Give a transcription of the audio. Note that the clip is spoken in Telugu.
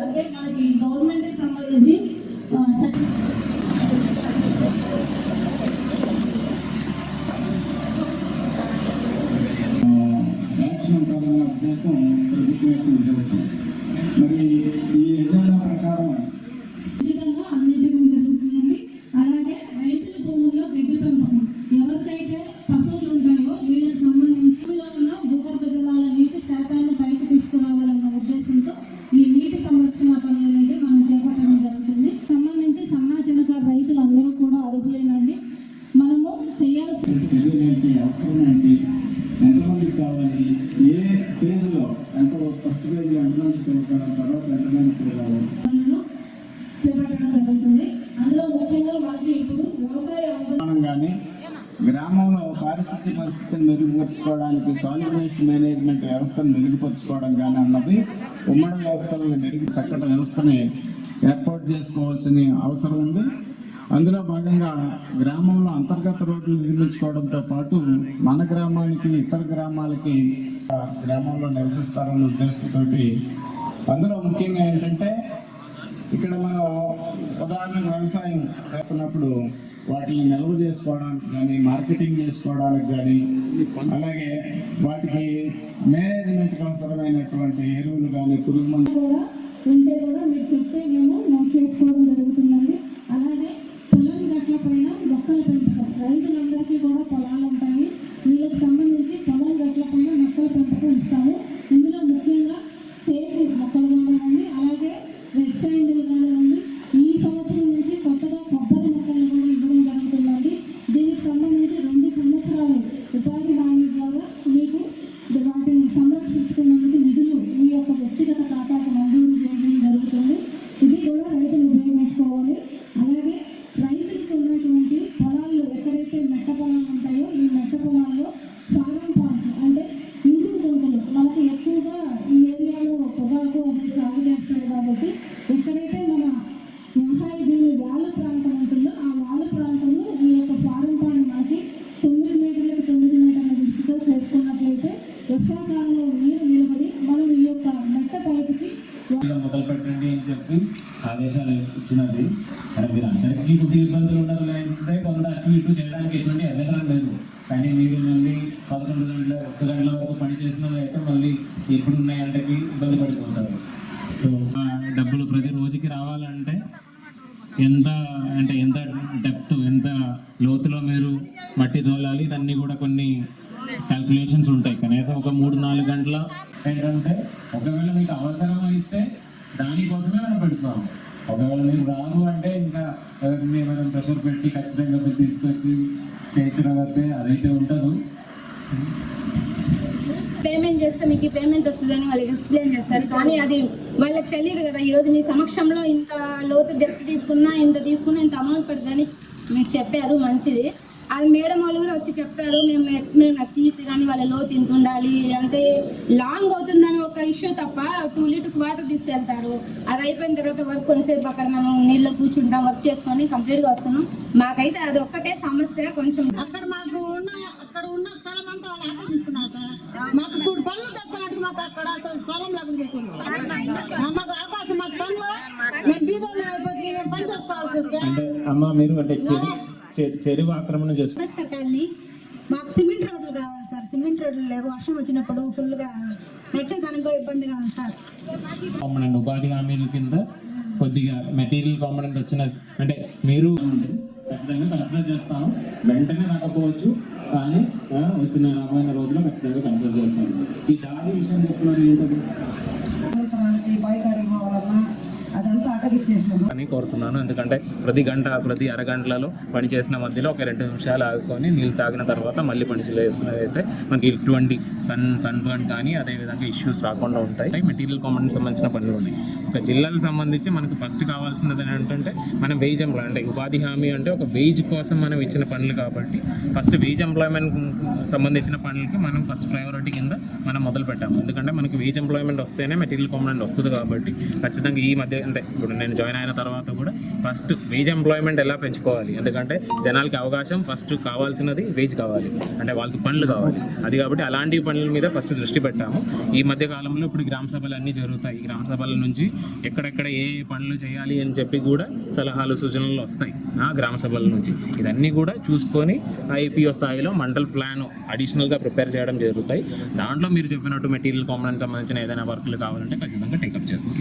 అంటే మనకి గవర్నమెంట్ సంబంధించి ఉద్దేశం ప్రభుత్వం యొక్క మరి ఈ ఎజెండా ప్రకారం ఎంతమందికి కావాలి? ఏ ఫేజ్లో ఎంత ఫస్ట్ ఫేజ్లో ఎంతమంది తిరుగుతారు తర్వాత ఎంతమంది తిరగాలి పనులను చేపట్టడం జరుగుతుంది. అందులో ముఖ్యంగా మనకి ఇప్పుడు వ్యవసాయ అవగాహన ప్రధానంగానే గ్రామంలో పారిశుద్ధ్య పరిస్థితిని మెరుగుపరుచుకోవడానికి సాలిడ్ వేస్ట్ మేనేజ్మెంట్ వ్యవస్థను మెరుగుపరుచుకోవడం కానీ అన్నది ఉమ్మడి వ్యవస్థలను మెరుగు చక్కటి వ్యవస్థని ఏర్పాటు చేసుకోవాల్సిన అవసరం ఉంది. అందులో భాగంగా గ్రామంలో అంతర్గత రోడ్లు నిర్మించుకోవడంతో పాటు మన గ్రామానికి ఇతర గ్రామాలకి గ్రామంలో నివసిస్తారన్న ఉద్దేశంతో అందులో ముఖ్యంగా ఏంటంటే ఇక్కడ మనం ఉదాహరణ వ్యవసాయం చేస్తున్నప్పుడు వాటిని నిల్వ చేసుకోవడానికి కానీ మార్కెటింగ్ చేసుకోవడానికి కానీ అలాగే వాటికి మేనేజ్మెంట్కి అవసరమైనటువంటి ఎరువులు కానీ పురుగు మందు ఉంటే కూడా మీరు చెప్తే మేము నోట్ చేసుకోవడం జరుగుతుందండి అలాగే పెంపకం. రైతులందరికీ కూడా పొలాలు ఉంటాయి. వ్యవసాయ భూమి వాళ్ళ ప్రాంతం ఉంటుందో ఆ వాళ్ళ ప్రాంతంలో ఈ యొక్క ఫారం పాయింట్ మనకి తొమ్మిది మీటర్లకు తొమ్మిది మీటర్ల విడుపుతో చేసుకున్నట్లయితే వర్షాకాలంలో నీరు నిలబడి మనం ఈ యొక్క మెట్ట పైకి ఇలా మొదలు పెట్టండి అని చెప్పి ఆదేశాలు ఇచ్చినది. కానీ మీరు అందరికీ కొద్దిగా ఇబ్బందులు ఉండాలి అంటే కొంత అటు ఇటు చేయడానికి ఎటువంటి అభ్యంతరం లేదు. కానీ మీరు మళ్ళీ పదకొండు గంటల ఒక్క గంటల వరకు పని చేసిన అయితే మళ్ళీ ఇప్పుడున్న ఎండకి ఇబ్బంది పడిపోతారు. సో ఎంత అంటే ఎంత డెప్త్ ఎంత లోతులో మీరు మట్టి తోలాలి దాన్ని కూడా కొన్ని క్యాల్కులేషన్స్ ఉంటాయి. కనీసం ఒక మూడు నాలుగు గంటల ఏంటంటే ఒకవేళ మీకు అవసరం అయితే దానికోసమే మనం పెడతాము ఒకవేళ మీరు రాదు అంటే ఇంకా ఎవరిని మనం ప్రెషర్ పెట్టి ఖచ్చితంగా తీసుకొచ్చి చేయించడం అయితే అదైతే ఉండదు. పేమెంట్ చేస్తే మీకు ఈ పేమెంట్ వస్తుందని వాళ్ళకి ఎక్స్ప్లెయిన్ చేస్తారు. కానీ అది వాళ్ళకి తెలియదు కదా. ఈరోజు మీ సమక్షంలో ఇంత లోతు డెప్త్ తీసుకున్నా ఇంత తీసుకున్నా ఇంత అమౌంట్ పడుతుందని మీకు చెప్పారు మంచిది. అది మేడం వాళ్ళు కూడా వచ్చి చెప్పారు మేము ఎక్స్ప్లెయిన్ నాకు తీసి కానీ వాళ్ళ లోతు ఇంత ఉండాలి. అంటే లాంగ్ అవుతుందని ఒక ఇష్యూ తప్ప టూ లీటర్స్ వాటర్ తీసుకెళ్తారు. అది అయిపోయిన తర్వాత వర్క్ కొంతసేపు అక్కడ మనం నీళ్ళు కూర్చుంటాం వర్క్ చేసుకొని కంప్లీట్గా వస్తున్నాం. మాకైతే అది ఒక్కటే సమస్య కొంచెం. అక్కడ మాకు ఉన్న స్థలం అంతా వాళ్ళు ఆక్రమించుకున్నారు సార్ మాకు ఇప్పుడు పనులు చేస్తున్నట్టు మాకు అక్కడ అసలు స్థలం లేకుండా చేసింది మాకు అవకాశం మాకు పనులు. మేము బీదోళ్ళు అయిపోతే మేము పని చేసుకోవాల్సి వస్తే అంటే అమ్మ మీరు అంటే చెరు చె- చెరువు ఆక్రమణ చేస్తారు మాకు సిమెంట్ రోడ్లు కావాలి సార్. సిమెంట్ రోడ్లు లేవు. వర్షం వచ్చినప్పుడు ఫుల్గా నడిచేదానికి కూడా ఇబ్బందిగా ఉంది సార్. కాంపనెంట్ ఉపాధి హామీల కింద కొద్దిగా మెటీరియల్ కాంపనెంట్ వచ్చిన అంటే మీరు ఖచ్చితంగా కన్సిడర్ చేస్తాను. వెంటనే రాకపోవచ్చు కానీ ఆ, వచ్చిన రాబోయే రోజుల్లో ఖచ్చితంగా కన్సిడర్ చేస్తాను. ఈ దాడి విషయం చెప్తున్నారు ఏంటది? అదంతా అటగిచ్చేసాము అని కోరుతున్నాను. ఎందుకంటే ప్రతి గంట ప్రతి అరగంటలలో పని చేసిన మధ్యలో ఒక రెండు నిమిషాలు ఆగుకొని నీళ్ళు తాగిన తర్వాత మళ్ళీ పని చేసినదైతే మనకి ఇటువంటి సన్ సన్ బర్న్ కానీ అదేవిధంగా ఇష్యూస్ రాకుండా ఉంటాయి. మెటీరియల్ కామెంట్ సంబంధించిన పనులు ఉన్నాయి. ఒక జిల్లాలకు సంబంధించి మనకు ఫస్ట్ కావాల్సినది ఏంటంటే మనం వేజ్ ఎంప్లాయ్ అంటే ఉపాధి హామీ అంటే ఒక వేజ్ కోసం మనం ఇచ్చిన పనులు కాబట్టి ఫస్ట్ వేజ్ ఎంప్లాయ్మెంట్ సంబంధించిన పనులకి మనం ఫస్ట్ ప్రయారిటీ కింద మనం మొదలు పెట్టాము. ఎందుకంటే మనకి వేజ్ ఎంప్లాయ్మెంట్ వస్తేనే మెటీరియల్ కాంపౌండ్ వస్తుంది కాబట్టి ఖచ్చితంగా ఈ మధ్య అంటే ఇప్పుడు నేను జాయిన్ అయిన తర్వాత కూడా ఫస్ట్ వేజ్ ఎంప్లాయ్మెంట్ ఎలా పెంచుకోవాలి? ఎందుకంటే జనాలకి అవకాశం ఫస్ట్ కావాల్సినది వేజ్ కావాలి. అంటే వాళ్ళకి పనులు కావాలి. అది కాబట్టి అలాంటి పనుల మీద ఫస్ట్ దృష్టి పెట్టాము. ఈ మధ్య కాలంలో ఇప్పుడు గ్రామ సభలు అన్నీ జరుగుతాయి. ఈ గ్రామ సభల నుంచి ఎక్కడెక్కడ ఏ ఏ పనులు చేయాలి అని చెప్పి కూడా సలహాలు సూచనలు వస్తాయి ఆ గ్రామ సభల నుంచి. ఇదన్నీ కూడా చూసుకొని ఐపీఓ స్థాయిలో మండల్ ప్లాన్ అడిషనల్గా ప్రిపేర్ చేయడం జరుగుతాయి. దాంట్లో మీరు చెప్పినట్టు మెటీరియల్ కాంపనెంట్ సంబంధించిన ఏదైనా వర్క్లు కావాలంటే ఖచ్చితంగా టేకప్ చేస్తాం